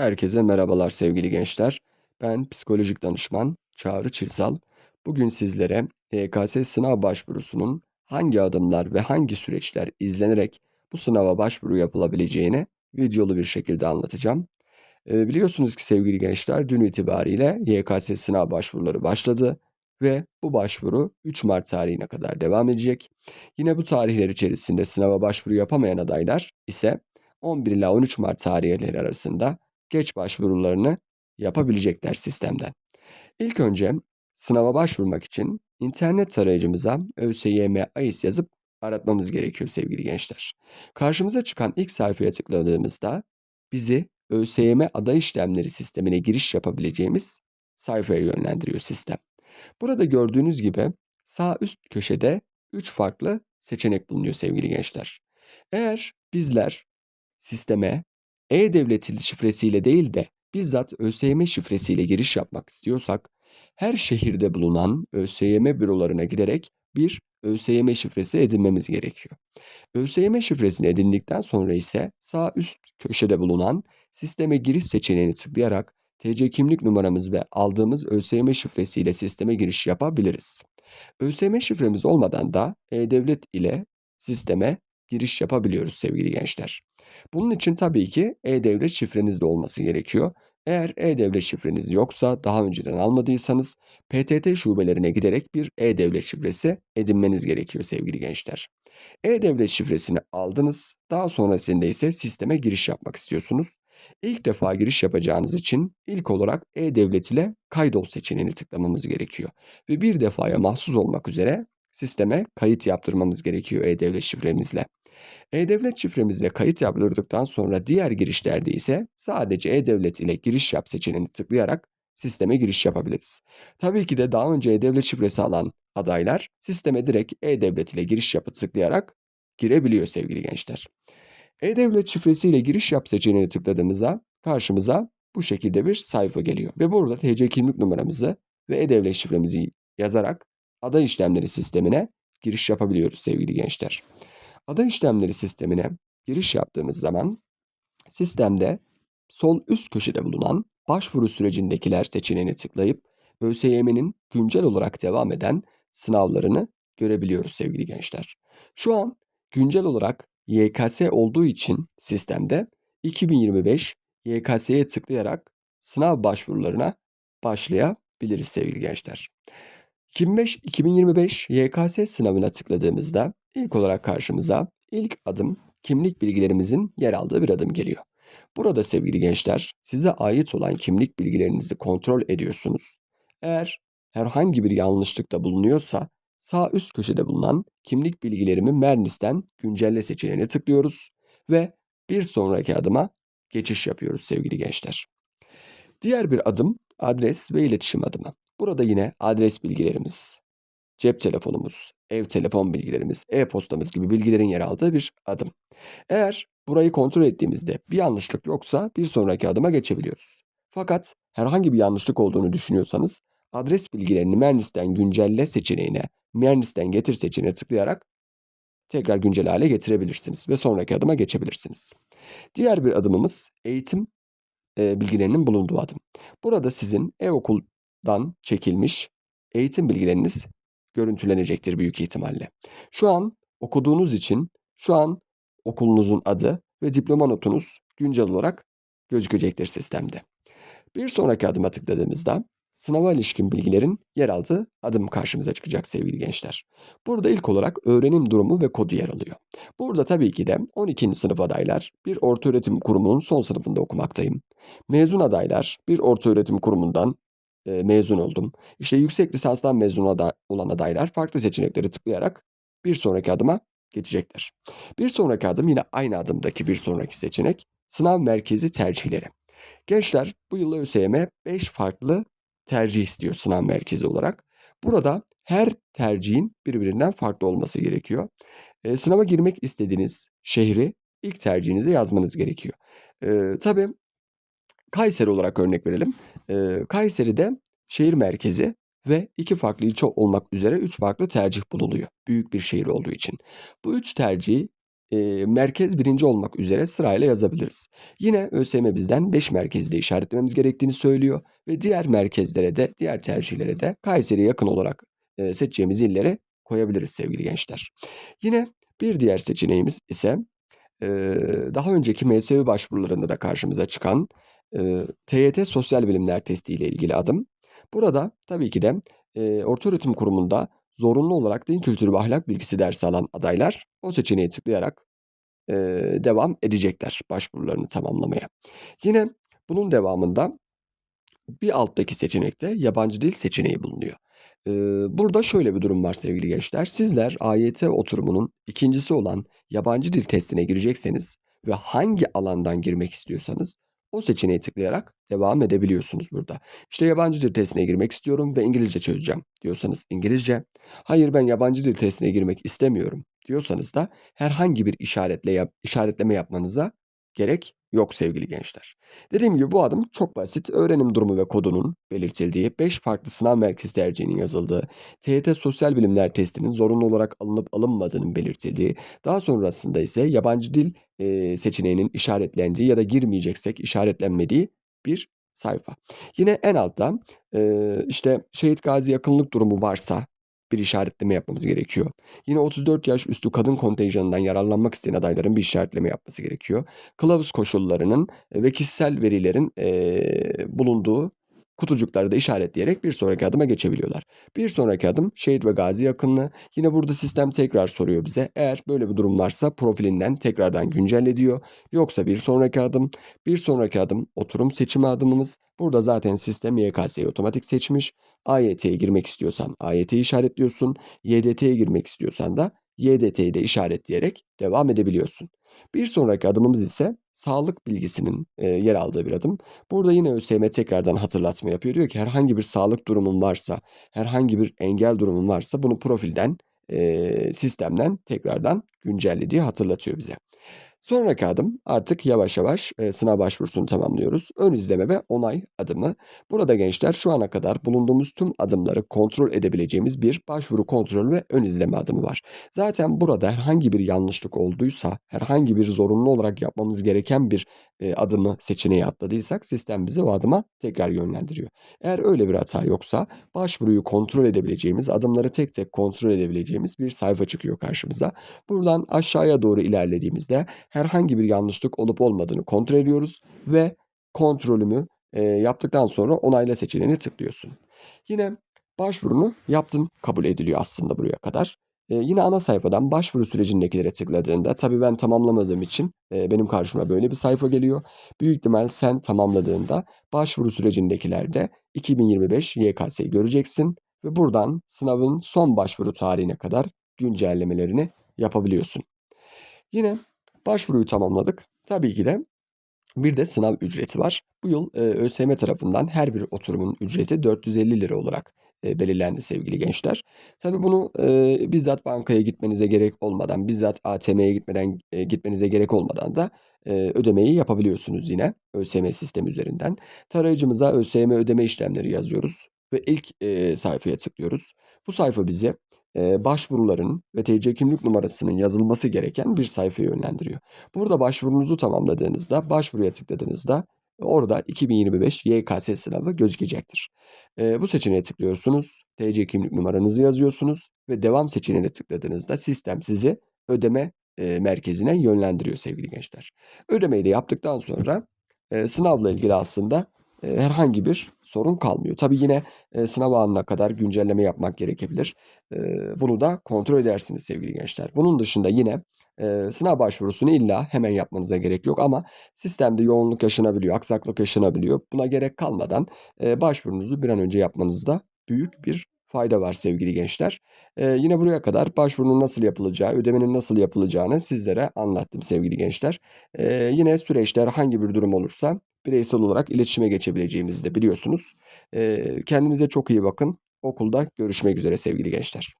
Herkese merhabalar sevgili gençler. Ben psikolojik danışman Çağrı Çirsal. Bugün sizlere YKS sınav başvurusunun hangi adımlar ve hangi süreçler izlenerek bu sınava başvuru yapılabileceğini videolu bir şekilde anlatacağım. Ee, biliyorsunuz ki sevgili gençler dün itibariyle YKS sınav başvuruları başladı ve bu başvuru 3 Mart tarihine kadar devam edecek. Yine bu tarihler içerisinde sınava başvuru yapamayan adaylar ise 11 ila 13 Mart tarihleri arasında geç başvurularını yapabilecekler sistemden. İlk önce sınava başvurmak için internet tarayıcımıza ÖSYM AIS yazıp aratmamız gerekiyor sevgili gençler. Karşımıza çıkan ilk sayfaya tıkladığımızda bizi ÖSYM aday işlemleri sistemine giriş yapabileceğimiz sayfaya yönlendiriyor sistem. Burada gördüğünüz gibi sağ üst köşede 3 farklı seçenek bulunuyor sevgili gençler. Eğer bizler sisteme e-devlet şifresiyle değil de bizzat ÖSYM şifresiyle giriş yapmak istiyorsak her şehirde bulunan ÖSYM bürolarına giderek bir ÖSYM şifresi edinmemiz gerekiyor. ÖSYM şifresini edindikten sonra ise sağ üst köşede bulunan sisteme giriş seçeneğini tıklayarak TC kimlik numaramız ve aldığımız ÖSYM şifresiyle sisteme giriş yapabiliriz. ÖSYM şifremiz olmadan da E-Devlet ile sisteme giriş yapabiliyoruz sevgili gençler. Bunun için tabii ki E-Devlet şifreniz de olması gerekiyor. Eğer E-Devlet şifreniz yoksa, daha önceden almadıysanız PTT şubelerine giderek bir E-Devlet şifresi edinmeniz gerekiyor sevgili gençler. E-Devlet şifresini aldınız. Daha sonrasında ise sisteme giriş yapmak istiyorsunuz. İlk defa giriş yapacağınız için ilk olarak E-Devlet ile kaydol seçeneğini tıklamamız gerekiyor. Ve bir defaya mahsus olmak üzere sisteme kayıt yaptırmamız gerekiyor E-Devlet şifremizle. E-Devlet şifremizle kayıt yaptırdıktan sonra diğer girişlerde ise sadece E-Devlet ile giriş yap seçeneğini tıklayarak sisteme giriş yapabiliriz. Tabii ki de daha önce E-Devlet şifresi alan adaylar sisteme direkt E-Devlet ile giriş yapı tıklayarak girebiliyor sevgili gençler. E-Devlet şifresiyle giriş yap seçeneğini tıkladığımızda karşımıza bu şekilde bir sayfa geliyor. Ve burada TC kimlik numaramızı ve E-Devlet şifremizi yazarak aday işlemleri sistemine giriş yapabiliyoruz sevgili gençler. Aday işlemleri sistemine giriş yaptığımız zaman sistemde sol üst köşede bulunan başvuru sürecindekiler seçeneğini tıklayıp ÖSYM'nin güncel olarak devam eden sınavlarını görebiliyoruz sevgili gençler. Şu an güncel olarak YKS olduğu için sistemde 2025 YKS'ye tıklayarak sınav başvurularına başlayabiliriz sevgili gençler. 2025, 2025 YKS sınavına tıkladığımızda ilk olarak karşımıza ilk adım kimlik bilgilerimizin yer aldığı bir adım geliyor. Burada sevgili gençler size ait olan kimlik bilgilerinizi kontrol ediyorsunuz. Eğer herhangi bir yanlışlıkta bulunuyorsa sağ üst köşede bulunan kimlik bilgilerimi Mernis'ten güncelle seçeneğine tıklıyoruz ve bir sonraki adıma geçiş yapıyoruz sevgili gençler. Diğer bir adım adres ve iletişim adımı. Burada yine adres bilgilerimiz, cep telefonumuz, ev telefon bilgilerimiz, e-postamız gibi bilgilerin yer aldığı bir adım. Eğer burayı kontrol ettiğimizde bir yanlışlık yoksa bir sonraki adıma geçebiliyoruz. Fakat herhangi bir yanlışlık olduğunu düşünüyorsanız adres bilgilerini Mernis'ten güncelle seçeneğine, Mernis'ten getir seçeneğine tıklayarak tekrar güncel hale getirebilirsiniz ve sonraki adıma geçebilirsiniz. Diğer bir adımımız eğitim e, bilgilerinin bulunduğu adım. Burada sizin e-okuldan çekilmiş eğitim bilgileriniz görüntülenecektir büyük ihtimalle. Şu an okuduğunuz için şu an okulunuzun adı ve diploma notunuz güncel olarak gözükecektir sistemde. Bir sonraki adıma tıkladığımızda sınava ilişkin bilgilerin yer aldığı adım karşımıza çıkacak sevgili gençler. Burada ilk olarak öğrenim durumu ve kodu yer alıyor. Burada tabii ki de 12. sınıf adaylar bir ortaöğretim kurumunun son sınıfında okumaktayım. Mezun adaylar bir ortaöğretim kurumundan e, mezun oldum. İşte yüksek lisanstan mezun olan adaylar farklı seçenekleri tıklayarak bir sonraki adıma geçecekler. Bir sonraki adım yine aynı adımdaki bir sonraki seçenek sınav merkezi tercihleri. Gençler bu yıl ÖSYM 5 farklı tercih istiyor sınav merkezi olarak. Burada her tercihin birbirinden farklı olması gerekiyor. E, sınava girmek istediğiniz şehri ilk tercihinize yazmanız gerekiyor. E, tabii Kayseri olarak örnek verelim. E, Kayseri'de şehir merkezi ve iki farklı ilçe olmak üzere üç farklı tercih bulunuyor. Büyük bir şehir olduğu için. Bu üç tercihi merkez 1'inci olmak üzere sırayla yazabiliriz. Yine ÖSYM bizden 5 merkezi de işaretlememiz gerektiğini söylüyor ve diğer merkezlere de, diğer tercihlere de Kayseri'ye yakın olarak, seçeceğimiz illeri koyabiliriz sevgili gençler. Yine bir diğer seçeneğimiz ise, daha önceki MSÜ başvurularında da karşımıza çıkan, eee, TYT Sosyal Bilimler Testi ile ilgili adım. Burada tabii ki de, eee, ortaöğretim kurumunda zorunlu olarak din kültürü ve ahlak bilgisi dersi alan adaylar o seçeneği tıklayarak, eee, devam edecekler başvurularını tamamlamaya. Yine bunun devamında bir alttaki seçenekte yabancı dil seçeneği bulunuyor. Eee, burada şöyle bir durum var sevgili gençler. Sizler AYT oturumunun ikincisi olan yabancı dil testine girecekseniz ve hangi alandan girmek istiyorsanız o seçeneği tıklayarak devam edebiliyorsunuz burada. İşte yabancı dil testine girmek istiyorum ve İngilizce çözeceğim diyorsanız İngilizce, hayır ben yabancı dil testine girmek istemiyorum diyorsanız da herhangi bir işaretle yap işaretleme yapmanıza gerek yok sevgili gençler. Dediğim gibi bu adım çok basit. Öğrenim durumu ve kodunun belirtildiği, 5 farklı sınav merkezi tercihinin yazıldığı, TYT Sosyal Bilimler testinin zorunlu olarak alınıp alınmadığının belirtildiği, daha sonrasında ise yabancı dil, eee, seçeneğinin işaretlendiği ya da girmeyeceksek işaretlenmediği bir sayfa. Yine en altta, eee, işte şehit gazi yakınlık durumu varsa bir işaretleme yapmamız gerekiyor. Yine 34 yaş üstü kadın kontenjanından yararlanmak isteyen adayların bir işaretleme yapması gerekiyor. Kılavuz koşullarının ve kişisel verilerin, eee, bulunduğu kutucukları da işaretleyerek bir sonraki adıma geçebiliyorlar. Bir sonraki adım şehit ve gazi yakınlığı. Yine burada sistem tekrar soruyor bize. Eğer böyle bir durum varsa profilinden tekrardan güncelle diyor. Yoksa bir sonraki adım. Bir sonraki adım oturum seçimi adımımız. Burada zaten sistem YKS'yi otomatik seçmiş. AYT'ye girmek istiyorsan AYT'yi işaretliyorsun. YDT'ye girmek istiyorsan da YDT'yi de işaretleyerek devam edebiliyorsun. Bir sonraki adımımız ise sağlık bilgisinin, eee, yer aldığı bir adım. Burada yine ÖSYM tekrardan hatırlatma yapıyor. Diyor ki herhangi bir sağlık durumun varsa, herhangi bir engel durumun varsa bunu profilden, eee, sistemden tekrardan güncelle diye hatırlatıyor bize. Sonraki adım artık yavaş yavaş, eee, sınav başvurusunu tamamlıyoruz. Ön izleme ve onay adımı. Burada gençler şu ana kadar bulunduğumuz tüm adımları kontrol edebileceğimiz bir başvuru kontrol ve ön izleme adımı var. Zaten burada herhangi bir yanlışlık olduysa, herhangi bir zorunlu olarak yapmamız gereken bir, adımı, seçeneği atladıysak sistem bizi o adıma tekrar yönlendiriyor. Eğer öyle bir hata yoksa başvuruyu kontrol edebileceğimiz, adımları tek tek kontrol edebileceğimiz bir sayfa çıkıyor karşımıza. Buradan aşağıya doğru ilerlediğimizde herhangi bir yanlışlık olup olmadığını kontrol ediyoruz ve kontrolümü, yaptıktan sonra onayla seçeneğine tıklıyorsun. Yine başvurunu yaptın, kabul ediliyor aslında buraya kadar. Eee, yine ana sayfadan başvuru sürecindekilere tıkladığında, tabii ben tamamlamadığım için, eee, benim karşıma böyle bir sayfa geliyor. Büyük ihtimal sen tamamladığında başvuru sürecindekilerde 2025 YKS'yi göreceksin ve buradan sınavın son başvuru tarihine kadar güncellemelerini yapabiliyorsun. Yine başvuruyu tamamladık. Tabii ki de bir de sınav ücreti var. Bu yıl, eee, ÖSYM tarafından her bir oturumun ücreti ₺450 olarak, belirlendi sevgili gençler. Tabii bunu, eee, bizzat bankaya gitmenize gerek olmadan, bizzat ATM'ye gitmeden eee, gitmenize gerek olmadan da, eee, ödemeyi yapabiliyorsunuz yine ÖSYM sistemi üzerinden. Tarayıcımıza ÖSYM ödeme işlemleri yazıyoruz ve ilk, eee, sayfaya tıklıyoruz. Bu sayfa bizi, eee, başvuruların ve TC kimlik numarasının yazılması gereken bir sayfaya yönlendiriyor. Burada başvurunuzu tamamladığınızda, başvuruya tıkladığınızda orada 2025 YKS sınavı gözükecektir. Eee, bu seçeneğe tıklıyorsunuz, TC kimlik numaranızı yazıyorsunuz ve devam seçeneğine tıkladığınızda sistem sizi ödeme, eee, merkezine yönlendiriyor sevgili gençler. Ödemeyi de yaptıktan sonra, eee, sınavla ilgili aslında, eee, herhangi bir sorun kalmıyor. Tabii yine, eee, sınav anına kadar güncelleme yapmak gerekebilir. Eee, bunu da kontrol edersiniz sevgili gençler. Bunun dışında yine, eee, sınav başvurusunu illa hemen yapmanıza gerek yok ama sistemde yoğunluk yaşanabiliyor, aksaklık yaşanabiliyor. Buna gerek kalmadan, eee, başvurunuzu bir an önce yapmanızda büyük bir fayda var sevgili gençler. Eee, yine buraya kadar başvurunun nasıl yapılacağı, ödemenin nasıl yapılacağını sizlere anlattım sevgili gençler. Eee, yine süreçte herhangi bir durum olursa bireysel olarak iletişime geçebileceğimizi de biliyorsunuz. Eee, kendinize çok iyi bakın. Okulda görüşmek üzere sevgili gençler.